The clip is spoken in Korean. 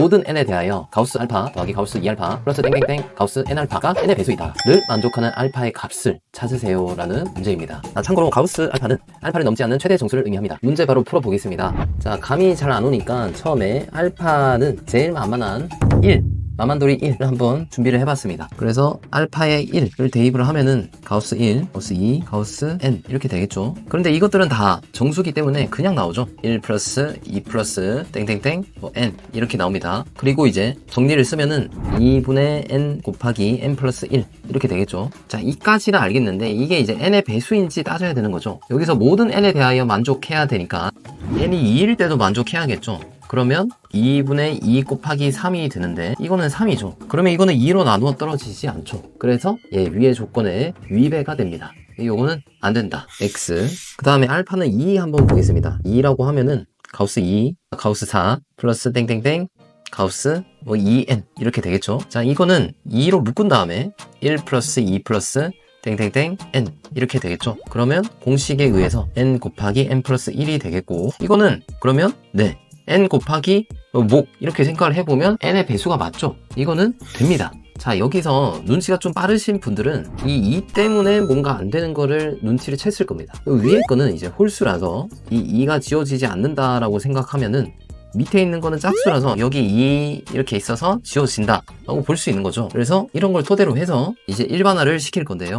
모든 n에 대하여 가우스 알파 더하기 가우스 2알파 플러스 땡땡땡 가우스 n 알파가 n의 배수이다를 만족하는 알파의 값을 찾으세요 라는 문제입니다. 아, 참고로 가우스 알파는 알파를 넘지 않는 최대 정수를 의미합니다. 문제 바로 풀어보겠습니다. 자, 감이 잘 안 오니까 처음에 알파는 제일 만만한 1 마만돌이 1을 한번 준비를 해봤습니다. 그래서 알파의 1을 대입을 하면은 가우스 1, 가우스 2, 가우스 n 이렇게 되겠죠. 그런데 이것들은 다 정수기 때문에 그냥 나오죠. 1 플러스 2 플러스 땡땡땡 뭐 n 이렇게 나옵니다. 그리고 이제 정리를 쓰면은 2분의 n 곱하기 n 플러스 1 이렇게 되겠죠. 자, 이까지는 알겠는데 이게 이제 n의 배수인지 따져야 되는 거죠. 여기서 모든 n에 대하여 만족해야 되니까 n이 2일 때도 만족해야겠죠. 그러면 2분의 2 곱하기 3이 되는데 이거는 3이죠. 그러면 이거는 2로 나누어 떨어지지 않죠. 그래서 예, 위의 조건에 위배가 됩니다. 요거는 안 된다. x. 그 다음에 알파는 2 한번 보겠습니다. 2라고 하면은 가우스 2, 가우스 4 플러스 땡땡땡 가우스 뭐 2n 이렇게 되겠죠. 자, 이거는 2로 묶은 다음에 1 플러스 2 플러스 땡땡땡 n 이렇게 되겠죠. 그러면 공식에 의해서 n 곱하기 n 플러스 1이 되겠고 이거는 그러면 네 n 곱하기 목 이렇게 생각을 해보면 n의 배수가 맞죠? 이거는 됩니다. 자 여기서 눈치가 좀 빠르신 분들은 이 2 때문에 뭔가 안 되는 거를 눈치를 챘을 겁니다. 그 위에 거는 이제 홀수라서 이 2가 지워지지 않는다라고 생각하면은 밑에 있는 거는 짝수라서 여기 2 이렇게 있어서 지워진다 라고 볼 수 있는 거죠. 그래서 이런 걸 토대로 해서 이제 일반화를 시킬 건데요.